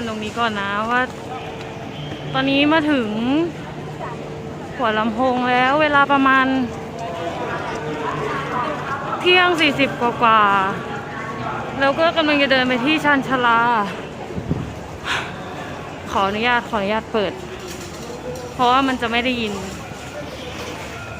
าพันตรงนี้ก่อนนะว่า ตอนนี้มาถึงหัวลำโพงแล้วเวลาประมาณ เที่ยงสี่สิบกว่าแล้วก็กำลังจะเดินไปที่ชานชลา ขออนุญาตขออนุญาตเปิด เพราะว่ามันจะไม่ได้ยิน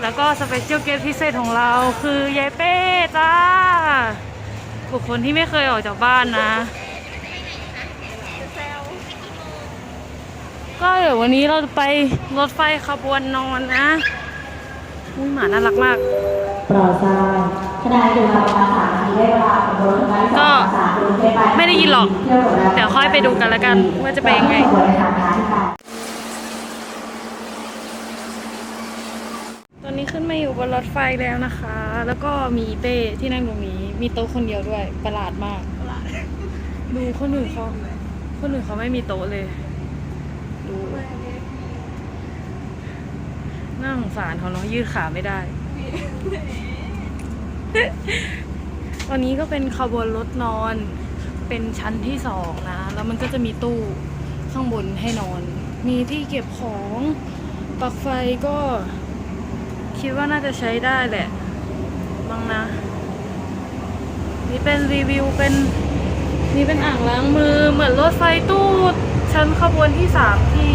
แล้วก็สเปเชียลเกสพิเศษของเราคือยายเป้จ้าบุคคลที่ไม่เคยออกจากบ้านนะ ก็เดี๋ยววันนี้เราจะไปรถไฟขบวนนอนนะอุ้ยหมาน่ารักมากโปรดทราบขณะอยู่ระประมาณสามนาทีได้เวลาของรถไฟสองสามกรุงเทพไปไม่ได้ยินหรอกที่ยวบนรางเดี๋ยวค่อยไปดูกันแล้วกันว่าจะเป็นยังไงบริษัทงานที่การตอนนี้ขึ้นมาอยู่บนรถไฟแล้วนะคะ แล้วก็มีเป้ที่นั่งตรงนี้ มีโต๊ะคนเดียวด้วยประหลาดมาก ดูคนอื่นเขาคนอื่นเขาไม่มีโต๊ะเลย ดู น่าสงสารเขาเนาะยืดขาไม่ได้ วันนี้ก็เป็นขบวนรถนอน เป็นชั้นที่สองนะ แล้วมันก็จะมีตู้ข้างบนให้นอน มีที่เก็บของปลั๊กไฟก็คิดว่าน่าจะใช้ได้แหละบ้างนะ นี่เป็นรีวิวเป็นนี่เป็นอ่างล้างมือเหมือนรถไฟตู้ ชั้นขบวนที่สามที่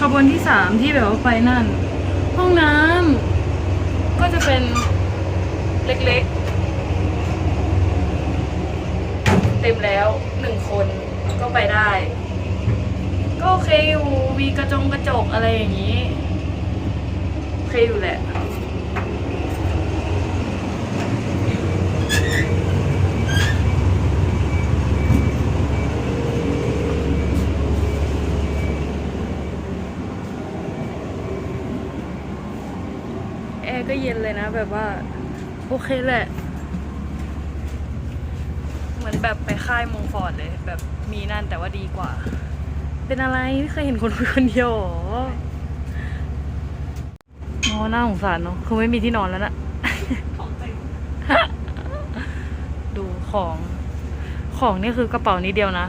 ขบวนที่สามที่แบบว่าไปนั่น ห้องน้ำก็จะเป็นเล็กๆ เต็มแล้วหนึ่งคนก็ไปได้ ก็โอเคอยู่มีกระจงกระจกอะไรอย่างนี้ โอเคอยู่แหละ แอร์ก็เย็นเลยนะ แบบว่า โอเคแหละ เหมือนแบบไปค่ายมงฟอร์ดเลย แบบมีนั่นแต่ว่าดีกว่า เป็นอะไรไม่เคยเห็นคนคุยคนเดียวหรออ๋อน่าสงสารเนาะคือไม่มีที่นอนแล้วนะดูของของนี่คือกระเป๋านี้เดียวนะ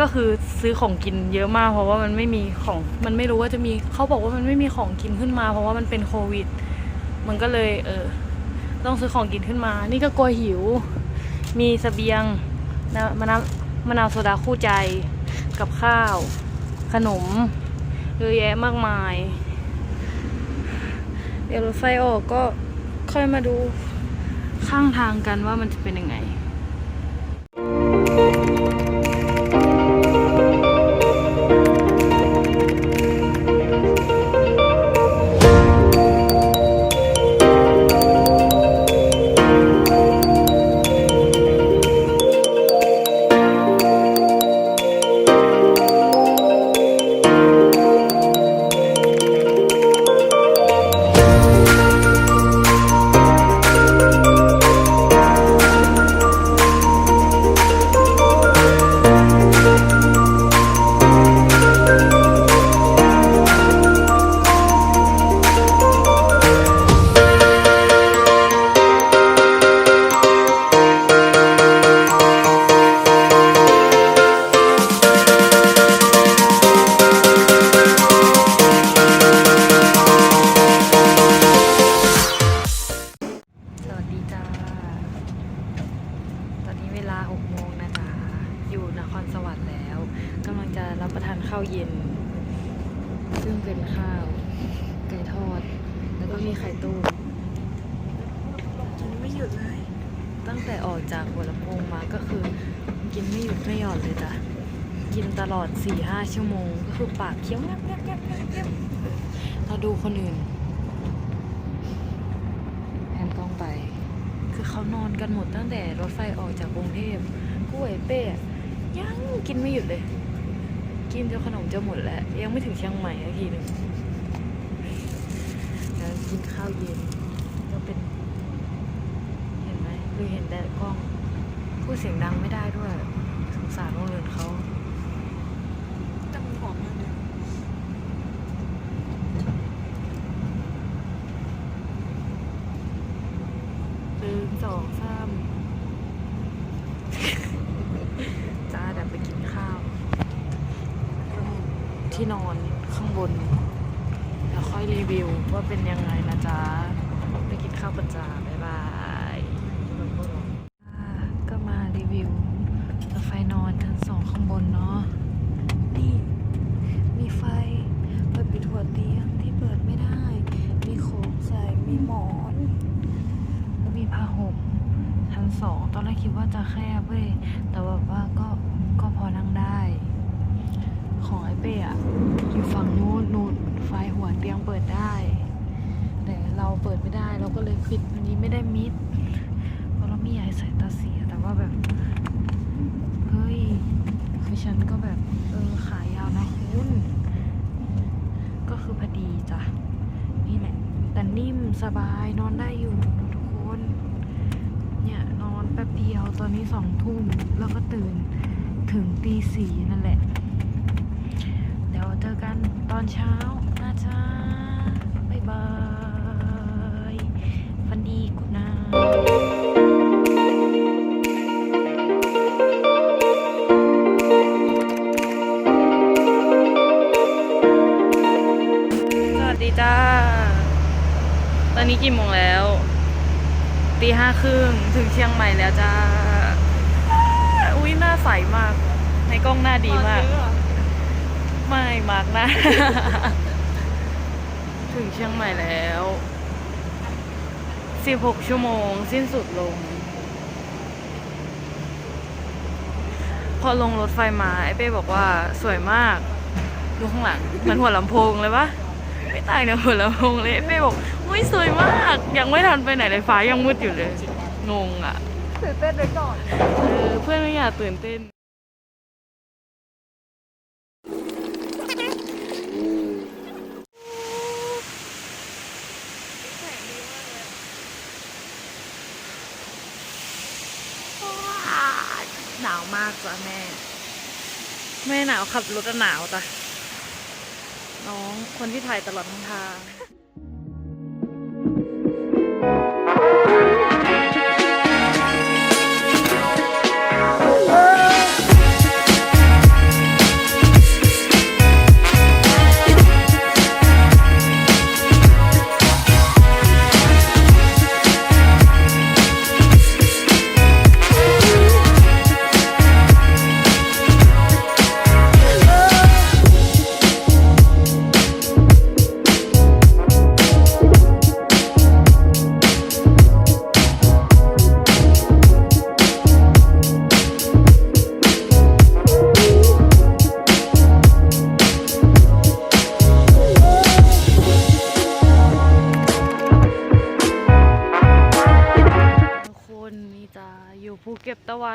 ก็คือซื้อของกินเยอะมากเพราะว่ามันไม่มีของ มันไม่รู้ว่าจะมีเขาบอกว่ามันไม่มีของกินขึ้นมา เพราะว่ามันเป็นโควิด มันก็เลยเออต้องซื้อของกินขึ้นมา นี่ก็กลัวหิว มีสเสบียงนะมะนาวมะนาวโซดาคู่ใจกับข้าว ขนมเยอะแยะมากมาย เดี๋ยวรถไฟออกก็ค่อยมาดูข้างทางกันว่ามันจะเป็นยังไง สวรรค์แล้วกำลังจะรับประทานข้าวเย็น ซึ่งเป็นข้าว ไก่ทอด แล้วก็มีไข่ต้มกินไม่หยุดเลย ตั้งแต่ออกจากหัวลำโพงมาก็คือ กินไม่หยุดไม่หย่อนเลยจ้ะกินตลอด4-5ชั่วโมง ก็คือปากเคี้ยวงับงับงับงับงับเราดูคนอื่นแผนกล้องไป คือเขานอนกันหมดตั้งแต่รถไฟออกจากกรุงเทพกูไอ้เป้อะ ยังกินไม่หยุดเลย กินจนขนมจะหมดแล้ว ยังไม่ถึงเชียงใหม่สักทีหนึ่งแล้วกินข้าวเย็นก็เป็น เห็นไหมคือเห็นแต่กล้องพูดเสียงดังไม่ได้ด้วยสงสารโรงเรียนเขา แต่มันหอมมากเลย หนึ่งสอง ข้างบน แล้วค่อยรีวิวว่าเป็นยังไงนะจ๊ะ ไปกินข้าวกันจ้าบ๊ายบายอ่าก็มารีวิวรถไฟนอนชั้นสองข้างบนเนาะ นี่ มีไฟ เปิดปิดหัวเตียงที่เปิดไม่ได้ มีโคมใส่ มีหมอน แล้วมีผ้าห่มชั้นสอง ตอนแรกคิดว่าจะ แคบเว้ย แต่แบบว่าก็ก็พอนั่งได้ ของไอ้เป้อะอยู่ฝั่งนู้นนู่นไฟหัวเตียงเปิดได้ แต่เราเปิดไม่ได้เราก็เลยปิดอันนี้ไม่ได้มิด เพราะเราไม่อยากใสายตาเสีย แต่ว่าแบบ เฮ้ย คือฉันก็แบบ เออขายาวนะคุณก็คือพอดีจ้ะ นี่แหละ แต่นิ่มสบายนอนได้อยู่นอนแป๊บเดียว ตอนนี้สองทุ่มแล้วก็ตื่นถึงตีสี่นั่นแหละ เดี๋ยวเจอกันตอนเช้านะจ๊ะบ๊ายบายฟันดีกุนาสวัสดีจ้า ตอนนี้กี่โมงแล้ว ตีห้าครึ่งถึงเชียงใหม่แล้วจ้า อุ้ยหน้าใสมาก ใน กล้องหน้าดีมาก ไม่มากนะ ถึงเชียงใหม่แล้ว 16 ชั่วโมง สิ้นสุดลง พอลงรถไฟมาไอ้เป้บอกว่าสวยมาก ดูข้างหลังเหมือนหัวลำโพงเลยปะไม่ต่างจากหัวลำโพงเลยไอ้เป้บอกอุ้ยสวยมาก ยังไม่ทันไปไหนเลยฟ้ายังมืดอยู่เลย งงอะตื่นเต้นไว้ก่อน เออ เพื่อนไม่อยากตื่นเต้น หนาวมากจ้ะแม่ แม่หนาวขับรถหนาวจ้ะน้องคนที่ถ่ายตลอดทั้งทาง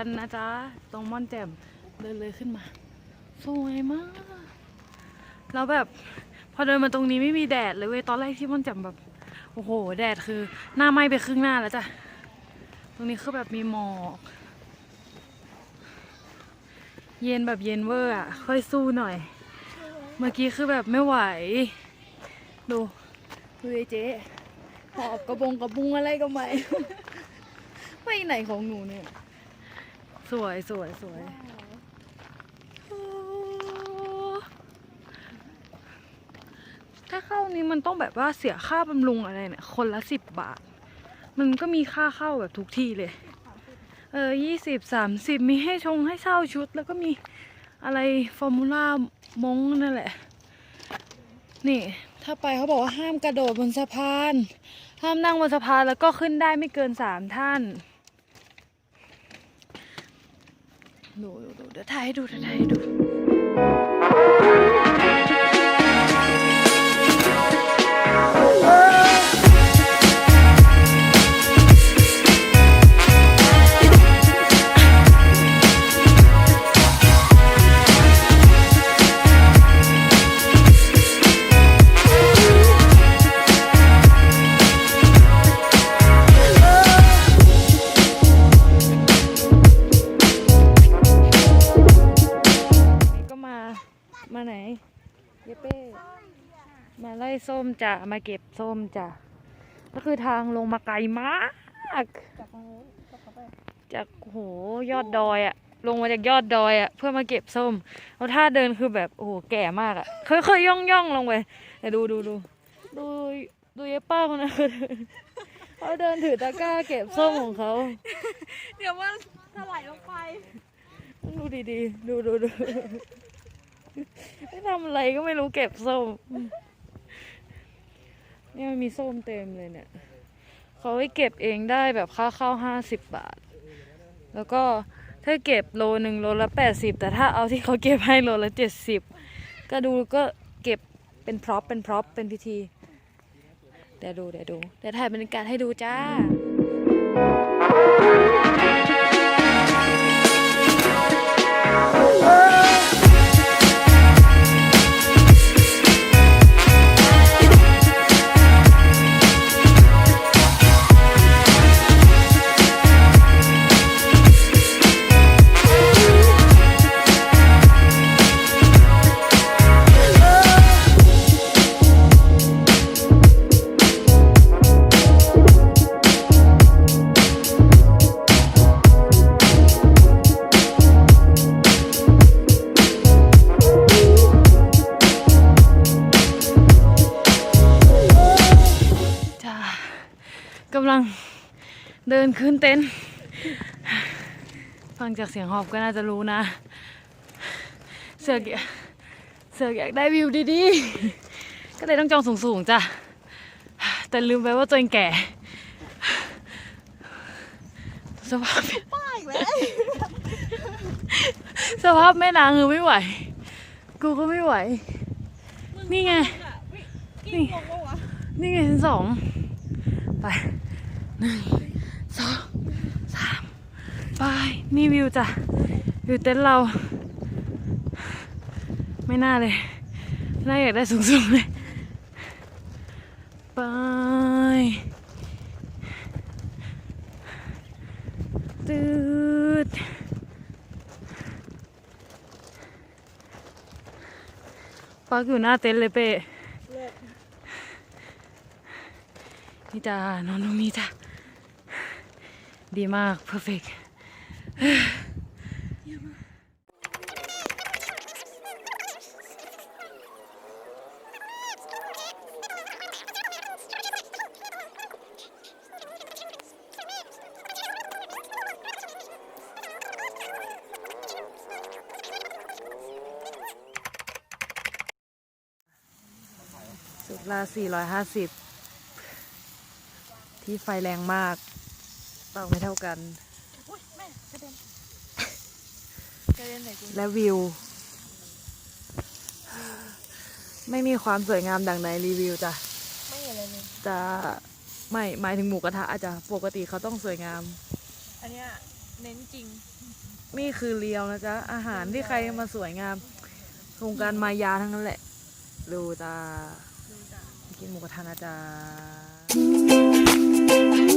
กันนะจ๊ะ ตรงม่อนแจ่มเดินเลยขึ้นมา สวยมาก แล้วแบบพอเดินมาตรงนี้ไม่มีแดดเลยเว้ย ตอนแรกที่ม่อนแจ่มแบบ โอ้โห แดดคือ หน้าไหม้ไปครึ่งหน้าแล้วจ้ะ ตรงนี้คือแบบมีหมอก เย็นแบบเย็นเวอร์อะ ค่อยสู้หน่อย เมื่อกี้คือแบบไม่ไหว ดูดูไอ้เจ๊หอบกระบงกระบุงอะไรก็ไม่ ไปไหนของหนูเนี่ย สวยสวยสวยโอ้ถ้าเข้านี้มันต้องแบบว่าเสียค่าบำรุงอะไรเนี่ย คนละสิบบาท มันก็มีค่าเข้าแบบทุกที่เลย เออยี่สิบสามสิบมีให้ชงให้เช่าชุด แล้วก็มีอะไรฟอร์มูล่ามงนั่นแหละ นี่ ถ้าไปเขาบอกว่าห้ามกระโดดบนสะพาน ห้ามนั่งบนสะพานแล้วก็ขึ้นได้ไม่เกินสามท่าน ดูดูดูเดี๋ยวถ่ายให้ดูเดี๋ยวถ่ายให้ดู เยเป้มาไล่ส้มจ้ะมาเก็บส้มจ้ะก็คือทางลงมาไกลมาก จากตรงนู้นก็เข้าไปจากโหยอดดอยอะลงมาจากยอดดอยอะเพื่อมาเก็บส้มแล้วท่าเดินคือแบบโอ้โหแก่มากอะค่อยๆย่องย่องๆลงไปแต่ดูดูดูดูดูยายป้าคนนั้นเขาเดินเขาเดินถือตะกร้าเก็บส้มของเขาเดี๋ยวว่าถลายลงไป ดูดีๆ ดูดูดู ไม่ทำอะไรก็ไม่รู้เก็บส้ม เนี่ยมันมีส้มเต็มเลยเนี่ย เขาให้เก็บเองได้แบบค่าเข้าห้าสิบบาท แล้วก็ถ้าเก็บโลหนึ่งโลละแปดสิบแต่ถ้าเอาที่เขาเก็บให้โลละเจ็ดสิบก็ดูก็เก็บเป็นพร็อพเป็นพร็อพเป็นพิธี เดี๋ยวดูเดี๋ยวดู เดี๋ยวถ่ายบรรยากาศให้ดูจ้า ขึ้นเต็นฟังจากเสียงหอบก็น่าจะรู้นะ เสือกเสือกอยากได้วิวดีๆ ก็เลยต้องจองสูงๆจ้ะ แต่ลืมไปว่าตัวเองแก่สภาพป้ายแล้วสภาพแม่นางคือไม่ไหว กูก็ไม่ไหว นี่ไงนงงปะวะนี่ไงชั้นสอง ไปหนึ่ง สองสามไปนี่วิวจ้ะ วิวเต็นท์เรา ไม่น่าเลย น่าอยากได้สูงๆเลย ไป ตืดปักอยู่หน้าเต็นท์เลยเป้นี่จ้านอนตรงนี้จ้ะ ดีมาก perfect สุดละ450 ที่ไฟแรงมาก เตาไม่เท่ากัน อุ้ยแม่กระเด็นกระเด็นไหนกูและวิว ไม่มีความสวยงามดังในรีวิวจ้ะ ไม่เห็นอะไรเลย จะไม่หมายถึงหมูกระทะอาจจะปกติเขาต้องสวยงาม อันเนี้ยเน้นจริง นี่คือเรียวนะจ๊ะ อาหารที่ใครมาสวยงามโครงการมายาทั้งนั้นแหละ ดูจ้าดูจ้ะกินหมูกระทะนะจ๊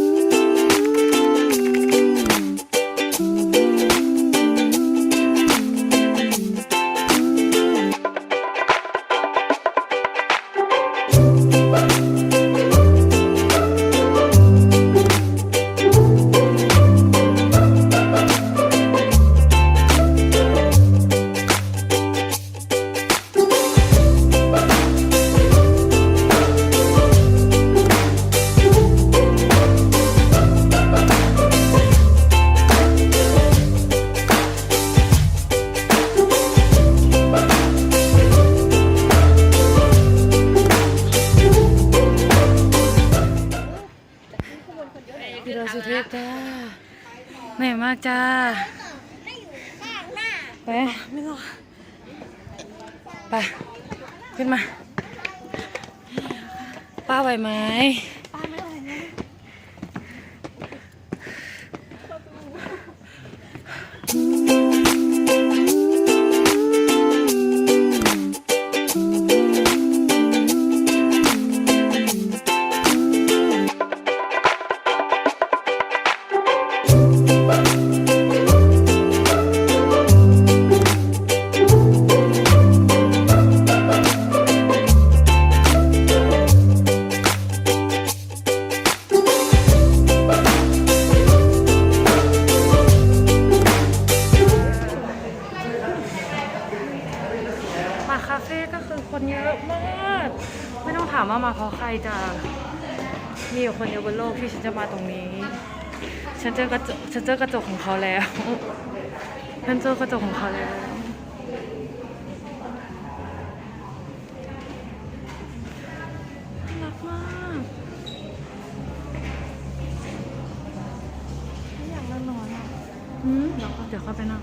ะ Thank you. พี่เราสุเทพจ้าเหนื่อยมากจ้าไปไม่รอไปขึ้นมา ป้าไหวไหม เจอกระจกฉันเจอกระจกของเขาแล้วฉันเจอกระจกของเขาแล้วน่ารักมากไม่อยากนั่งนอนอะอืมเดี๋ยวเดี๋ยวเข้าไปนั่ง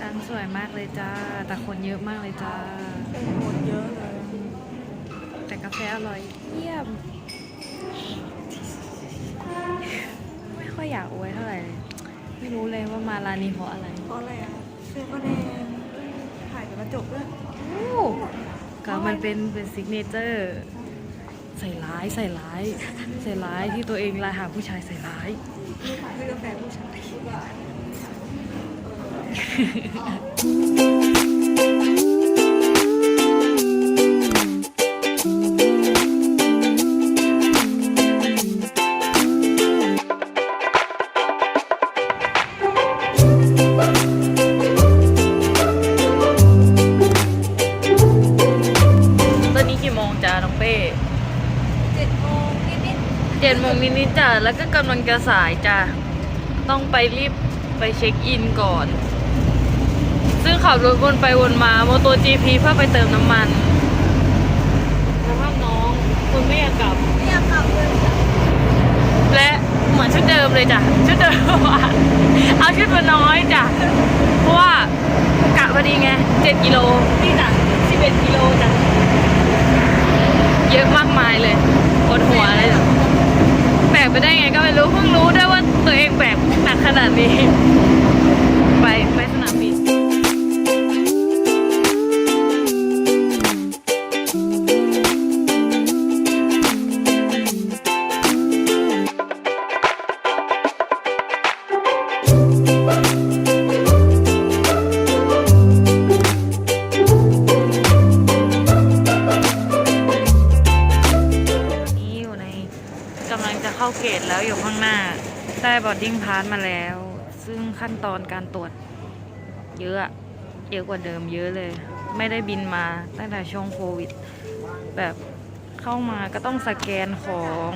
ร้านสวยมากเลยจ้า แต่คนเยอะมากเลยจ้าคนเยอะเลย แต่กาแฟอร่อยเยี่ยม ไม่ค่อยอยากอวยเท่าไหร่เลยไม่รู้เลยว่ามาร้านนี้เพราะอะไรเพราะอะไรอะเสื้อก็แดงถ่ายกับกระจกด้วยก็มันเป็นเป็นซิกเนเจอร์ ใส่ร้ายใส่ร้าย ใส่ร้ายที่ตัวเองไลายหาผู้ชายใส่ร้ายถ่ายเสื้อกาแฟผู้ชาย จะสายจ้ะต้องไปรีบไปเช็คอินก่อน ซึ่งขับรถวนไปวนมาโมโต GP เพื่อไปเติมน้ำมันสภาพน้องคุณไม่อยากกลับๆไม่อยากกลับเลยจ้ะและเหมือนชุดเดิมเลยจ้ะ ชุดเดิมเอาชุดมาน้อยจ้ะ เพราะว่ากะพอดีไง7กิโลนี่จ้ะ11กิโลจ้ะ เยอะมากมายเลยปวดหัวเลยจ้ะแบ กไปได้ไงก็ไม่รู้เพิ่งรู้ด้วยว่าตัวเองแบกหนักขนาดนี้ ไปไปสนามบิน บอดดิ้งพาสมาแล้ว ซึ่งขั้นตอนการตรวจเยอะอะเยอะกว่าเดิมเยอะเลย ไม่ได้บินมาตั้งแต่ช่วงโควิด แบบเข้ามาก็ต้องสแกนของ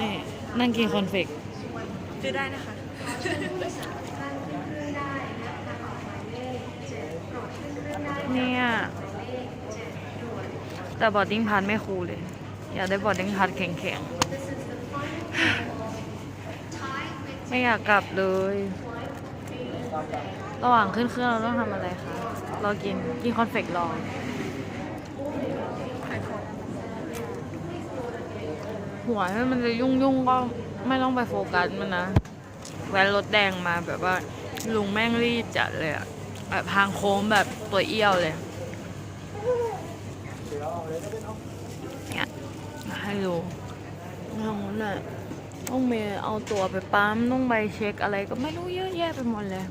นี่นั่งกินคอนเฟกซื้อได้นะคะ เนี่ย แต่บอดดิ้งพาสไม่คูลเลย อยากได้บอดดิ้งพาสแข็งๆ ไม่อยากกลับเลย ระหว่างขึ้นเครื่องเราต้องทำอะไรคะ รอกิน กินคอนเฟกต์รอหัวให้มันจะยุ่งยุ่งๆก็ไม่ต้องไปโฟกัสมันนะ แวนรถแดงมาแบบว่า ลุงแม่งรีบจัดเลยอะแบบทางโค้งแบบตัวเอี้ยวเลย ให้ดูทางนู้นน่ะต้องมีเอาตัวไปปั๊มต้องใบเช็คอะไรก็ไม่รู้เยอะแยะไปหมดเลย